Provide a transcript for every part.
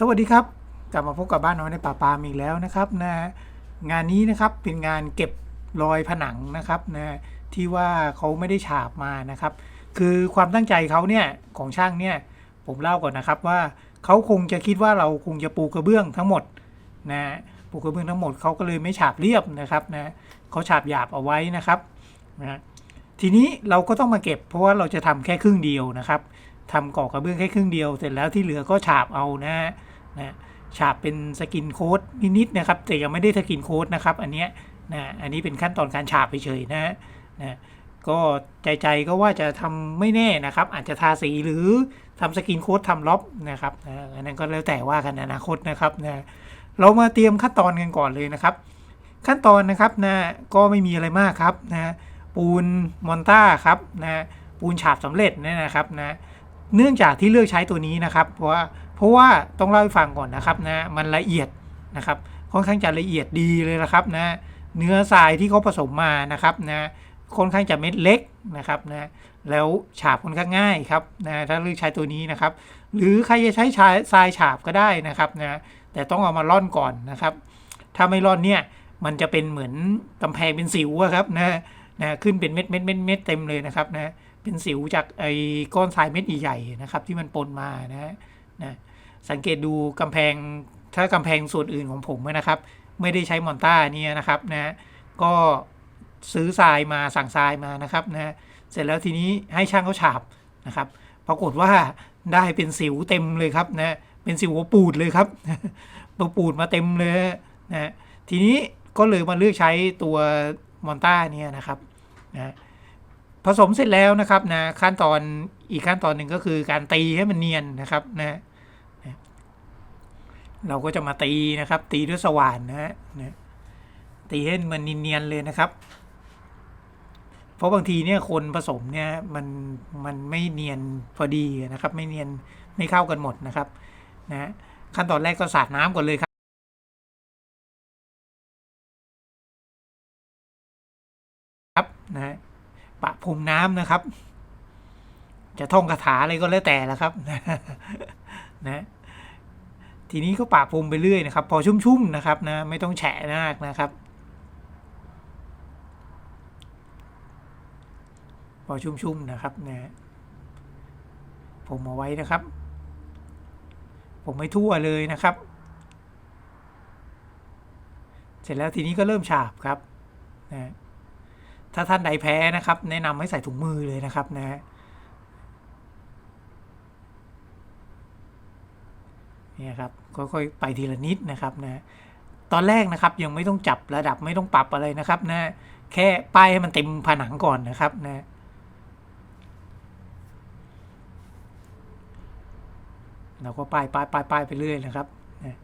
สวัสดีครับ กลับมาพบกับบ้านน้อยในป่าปามอีกแล้วนะครับนะงานนี้นะครับเป็นงานเก็บรอยผนังนะครับนะที่ว่าเขาไม่ได้ฉาบมานะครับ คือความตั้งใจเขาเนี่ยของช่างเนี่ยผมเล่าก่อนนะครับว่าเขาคงจะคิดว่าเราคงจะปูกระเบื้องทั้งหมดนะปูกระเบื้องทั้งหมดเขาก็เลยไม่ฉาบเรียบนะครับนะเขาฉาบหยาบเอาไว้นะครับนะทีนี้เราก็ต้องมาเก็บ เพราะว่าเราจะทำแค่ครึ่งเดียวนะครับทำก่อกระเบื้องแค่ครึ่งเดียว เสร็จแล้วที่เหลือก็ฉาบเอานะ นะฉาบเป็นสกินโค้ดนิดๆนะครับ แต่ยังไม่ได้สกินโค้ดนะครับ อันเนี้ยนะอันนี้เป็นขั้นตอนการฉาบเฉยๆนะนะก็ใจใจก็ว่าจะทำไม่แน่นะครับ อาจจะทาสีหรือทำสกินโค้ดทำล็อบนะครับนะอันนั้นก็แล้วแต่ว่ากันในอนาคตนะครับนะเรามาเตรียมขั้นตอนกันก่อนเลยนะครับ ขั้นตอนนะครับนะก็ไม่มีอะไรมากครับนะปูนมอนต้าครับนะปูนฉาบสำเร็จเนี่ยนะครับนะ เนื่องจากที่เลือกใช้ตัวนี้นะครับ เพราะว่าเพราะว่าต้องเล่าให้ฟังก่อนนะครับนะมันละเอียดนะครับค่อนข้างจะละเอียดดีเลยนะครับนะเนื้อทรายที่เขาผสมมานะครับนะค่อนข้างจะเม็ดเล็กนะครับนะแล้วฉาบค่อนข้างง่ายครับนะถ้าเลือกใช้ตัวนี้นะครับ หรือใครจะใช้ทรายฉาบก็ได้นะครับนะแต่ต้องเอามาร่อนก่อนนะครับ ถ้าไม่ร่อนเนี่ยมันจะเป็นเหมือนกำแพงเป็นสิวอะครับนะนะขึ้นเป็นเม็ดเม็ดเม็ดเม็ดเต็มเลยนะครับนะ เป็นสิวจากไอ้ก้อนทรายเม็ดใหญ่ๆนะครับ ที่มันปนมานะนะสังเกตดูกำแพงถ้ากำแพงส่วนอื่นของผมนะครับ ไม่ได้ใช้มอนต้าเนี่ยนะครับนะก็ซื้อทรายมาสั่งทรายมานะครับนะเสร็จแล้วทีนี้ให้ช่างเขาฉาบนะครับปรากฏว่าได้เป็นสิวเต็มเลยครับนะเป็นสิวหัวปูดเลยครับตัวปูดมาเต็มเลยนะทีนี้ก็เลยมาเลือกใช้ตัวมอนต้าเนี่ยนะครับนะ ผสมเสร็จแล้วนะครับนะขั้นตอนอีกขั้นตอนหนึ่งก็คือการตีให้มันเนียนนะครับนะเราก็จะมาตีนะครับ ตีด้วยสว่านนะฮะตีให้มันเนียนๆเลยนะครับ เพราะบางทีเนี่ยคนผสมเนี่ยมันมันไม่เนียนพอดีนะครับ ไม่เนียนไม่เข้ากันหมดนะครับนะขั้นตอนแรกก็สาดน้ำก่อนเลยครับ ปะพรมน้ำนะครับ จะท่องคาถาอะไรก็แล้วแต่ละครับ นะ ทีนี้ก็ปะพรมไปเรื่อยนะครับ พอชุ่มๆนะครับนะ ไม่ต้องแฉะมากนะครับพอชุ่มๆนะครับนะผมเอาไว้นะครับ ผมไม่ทั่วเลยนะครับ เสร็จแล้วทีนี้ก็เริ่มฉาบครับนะ ถ้าท่านใดแพ้นะครับ แนะนำให้ใส่ถุงมือเลยนะครับนะเนี่ยครับค่อยๆไปทีละนิดนะครับนะตอนแรกนะครับยังไม่ต้องจับระดับไม่ต้องปรับอะไรนะครับนะแค่ป้ายให้มันเต็มผนังก่อนนะครับนะเราก็ป้ายป้ายป้ายป้ายไปเรื่อยนะครับนะ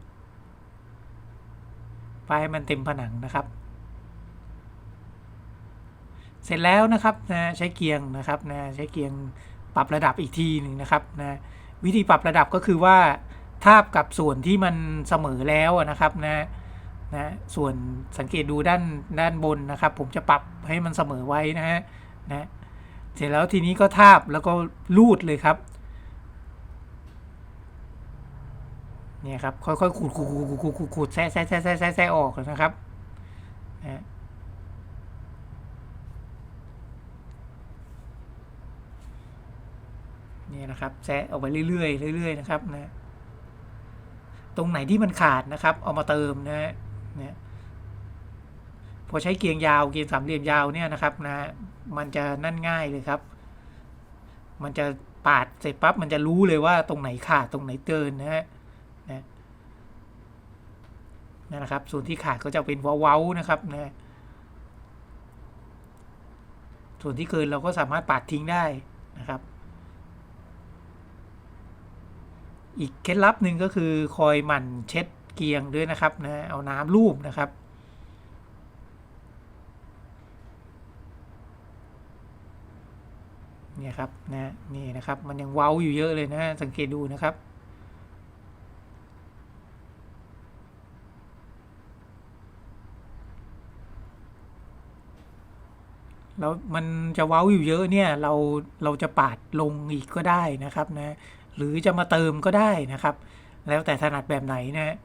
ป้ายให้มันเต็มผนังนะครับ เสร็จแล้วนะครับนะใช้เกียงนะครับนะใช้เกียงปรับระดับอีกทีหนึ่งนะครับนะวิธีปรับระดับก็คือว่าทาบกับส่วนที่มันเสมอแล้วนะครับนะนะส่วนสังเกตดูด้านด้านบนนะครับ ผมจะปรับให้มันเสมอไว้นะฮะนะเสร็จแล้วทีนี้ก็ทาบแล้วก็ลูดเลยครับเนี่ยครับค่อยๆขูดขูดขูดขูดขูดแซะแซะแซะแซะแซะแซะออกนะครับนะ นี่นะครับแซะออกไปเรื่อยๆเรื่อยๆนะครับนะตรงไหนที่มันขาดนะครับ เอามาเติมนะฮะเนี่ยพอใช้เกียงยาวเกียงสามเหลี่ยมยาวเนี่ยนะครับนะมันจะนั่นง่ายเลยครับ มันจะปาดเสร็จปั๊บมันจะรู้เลยว่าตรงไหนขาดตรงไหนเกินนะฮะนะนั่นะครับ ส่วนที่ขาดก็จะเป็นเว้าๆนะครับนะส่วนที่เกินเราก็สามารถปาดทิ้งได้นะครับ อีกเคล็ดลับหนึ่งก็คือคอยหมั่นเช็ดเกียงด้วยนะครับนะเอาน้ำลูบนะครับ เนี่ยครับนะนี่นะครับมันยังเว้าอยู่เยอะเลยนะสังเกตดูนะครับแล้วมันจะเว้าอยู่เยอะเนี่ยเราเราจะปาดลงอีกก็ได้นะครับนะ หรือจะมาเติมก็ได้นะครับ แล้วแต่ถนัดแบบไหนนะฮะ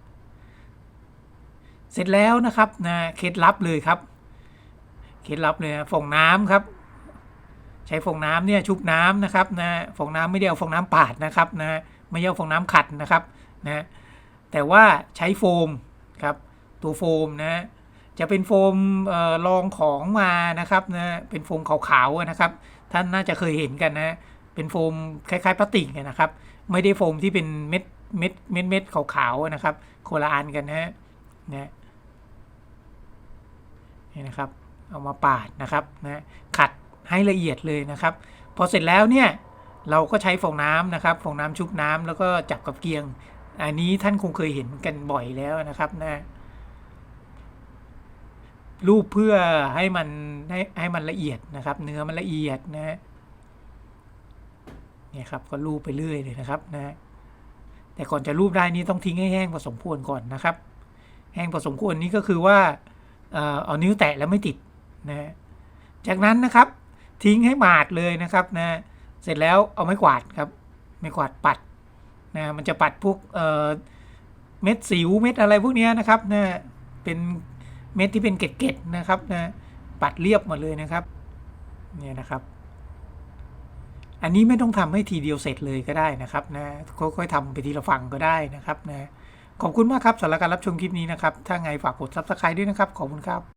เสร็จแล้วนะครับนะเคล็ดลับเลยครับ เคล็ดลับเลยนะฟองน้ำครับ ใช้ฟองน้ำเนี่ยชุบน้ำนะครับนะฟองน้ำไม่ได้เอาฟองน้ำปาดนะครับนะไม่ใช่เอาฟองน้ำขัดนะครับนะแต่ว่าใช้โฟมครับตัวโฟมนะจะเป็นโฟมเออรองของมานะครับนะเป็นโฟมขาวๆนะครับ ท่านน่าจะเคยเห็นกันนะ เป็นโฟมคล้ายๆพลาสติกเนี่ยนะครับ ไม่ได้โฟมที่เป็นเม็ดเม็ดเม็ดเม็ดขาวๆนะครับโคละอันกันนะฮะนะนี่นะครับ เอามาปาดนะครับนะขัดให้ละเอียดเลยนะครับ พอเสร็จแล้วเนี่ยเราก็ใช้ฟองน้ำนะครับฟองน้ำชุบน้ำแล้วก็จับกับเกียง อันนี้ท่านคงเคยเห็นกันบ่อยแล้วนะครับนะรูปเพื่อให้มันให้ให้มันละเอียดนะครับ เนื้อมันละเอียดนะฮะ เนี่ยครับก็รูปไปเรื่อยเลยนะครับนะแต่ก่อนจะรูปได้นี่ต้องทิ้งให้แห้งพอสมควรก่อนนะครับ แห้งพอสมควรนี่ก็คือว่าเอานิ้วแตะแล้วไม่ติดนะฮะจากนั้นนะครับทิ้งให้หมาดเลยนะครับนะเสร็จแล้วเอาไม้กวาดครับไม้กวาดปัดนะมันจะปัดพวกเอ่อเม็ดสิวเม็ดอะไรพวกนี้นะครับนะเป็นเม็ดที่เป็นเกล็ดๆนะครับนะปัดเรียบหมดเลยนะครับเนี่ยนะครับ อันนี้ไม่ต้องทำให้ทีเดียวเสร็จเลยก็ได้นะครับนะค่อยๆทำไปทีละฝั่งก็ได้นะครับนะขอบคุณมากครับสำหรับการรับชมคลิปนี้นะครับ ถ้าไงฝากกด subscribe ด้วยนะครับ ขอบคุณครับ